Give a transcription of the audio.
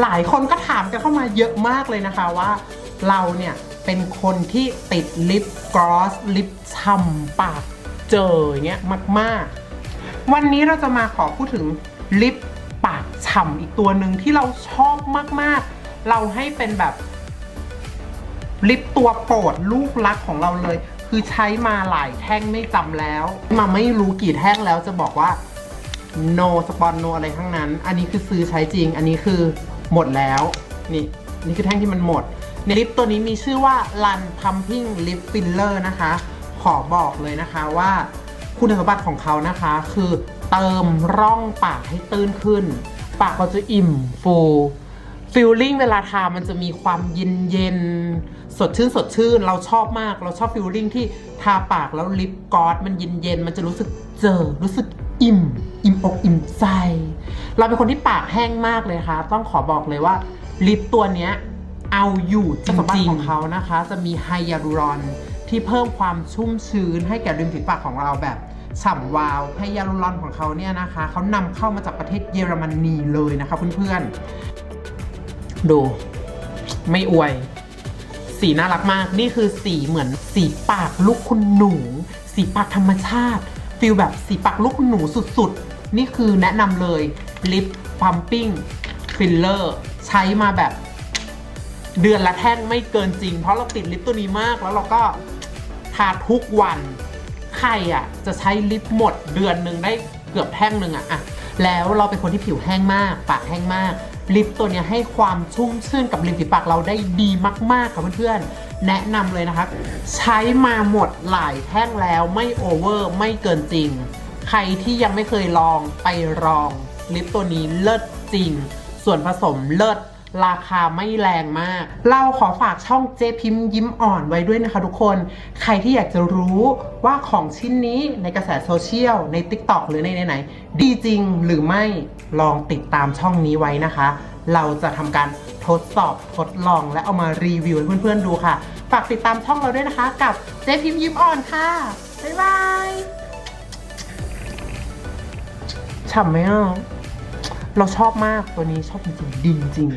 หลายคนก็ถามกันเข้ามาเยอะมากเลยนะคะว่าเราเนี่ยเป็นคนที่ติดลิปกลอสลิปช่ำปากเจออย่างเงี้ยมาก ๆ วันนี้เราจะมาขอพูดถึงลิปปากฉ่ำอีกตัวหนึ่งที่เราชอบมากๆ เราให้เป็นแบบลิปตัวโปรดลูกรักของเราเลย คือใช้มาหลายแท่งไม่จำแล้ว มาไม่รู้กี่แท่งแล้วจะบอกว่า no สปอนโนอะไรทั้งนั้น อันนี้คือซื้อใช้จริง อันนี้คือ หมดแล้ว นี่นี่คือแท่งที่มันหมด ในลิปตัวนี้มีชื่อว่า Run Pumping Lip Filler นะคะ ขอบอกเลยนะคะว่าคุณสมบัติของเขานะคะ คือเติมร่องปากให้ตื้นขึ้น ปากเราจะอิ่มฟูฟิลลิ่งเวลาทามันจะมีความเย็นเย็นสดชื่นสดชื่น เราชอบมาก เราชอบฟิลลิ่งที่ทาปากแล้วลิปกลอสมันเย็นเย็นมันจะรู้สึกเจอรู้สึกอิ่ม อิ่มอกอิ่มใจ เราเป็นคนที่ปากแห้งมากเลยค่ะ ต้องขอบอกเลยว่าลิปตัวเนี้ยเอาอยู่จริงๆของเขานะคะ จะมีไฮยาลูรอนที่เพิ่มความชุ่มชื้นให้แก่ริมฝีปากของเราแบบฉ่ำวาวไฮยาลูรอนของเขาเนี่ยนะคะเขานำเข้ามาจากประเทศเยอรมนีเลยนะคะเพื่อนๆ ดู ไม่อวย สีน่ารักมาก นี่คือสีเหมือนสีปากลูกคุณหนู สีปากธรรมชาติ ฟิลแบบสีปากลูกหนูสุดๆ นี่คือแนะนำเลยลิปพัมปิ้งฟิลเลอร์ใช้มาแบบเดือนละแท่งไม่เกินจริง เพราะเราติดลิปตัวนี้มากแล้วเราก็ทาทุกวัน ใครอะจะใช้ลิปหมดเดือนหนึ่งได้เกือบแท่งหนึ่งอะอะแล้วเราเป็นคนที่ผิวแห้งมาก ปากแห้งมาก ลิปตัวนี้ให้ความชุ่มชื่นกับริมฝีปากเราได้ดีมาก ๆ ค่ะเพื่อนๆ แนะนำเลยนะคะ ใช้มาหมดหลายแท่งแล้วไม่โอเวอร์ไม่เกินจริง ใครที่ยังไม่เคยลองไปลองลิปตัวนี้เลิศจริง ส่วนผสมเลิศ ราคาไม่แรงมาก เราขอฝากช่องเจพิมพ์ยิ้มอ่อนไว้ด้วยนะคะทุกคน ใครที่อยากจะรู้ว่าของชิ้นนี้ในกระแสโซเชียลใน TikTok หรือในไหนๆดีจริงหรือไม่ลองติดตามช่องนี้ไว้นะคะ เราจะทำการทดสอบทดลองและเอามารีวิวให้เพื่อนๆดูค่ะ ฝากติดตามช่องเราด้วยนะคะ กับเจพิมพ์ยิ้มอ่อนค่ะ บ๊ายบายฉ่ำไหมอะเราชอบมากตัวนี้ชอบจริงๆดีจริง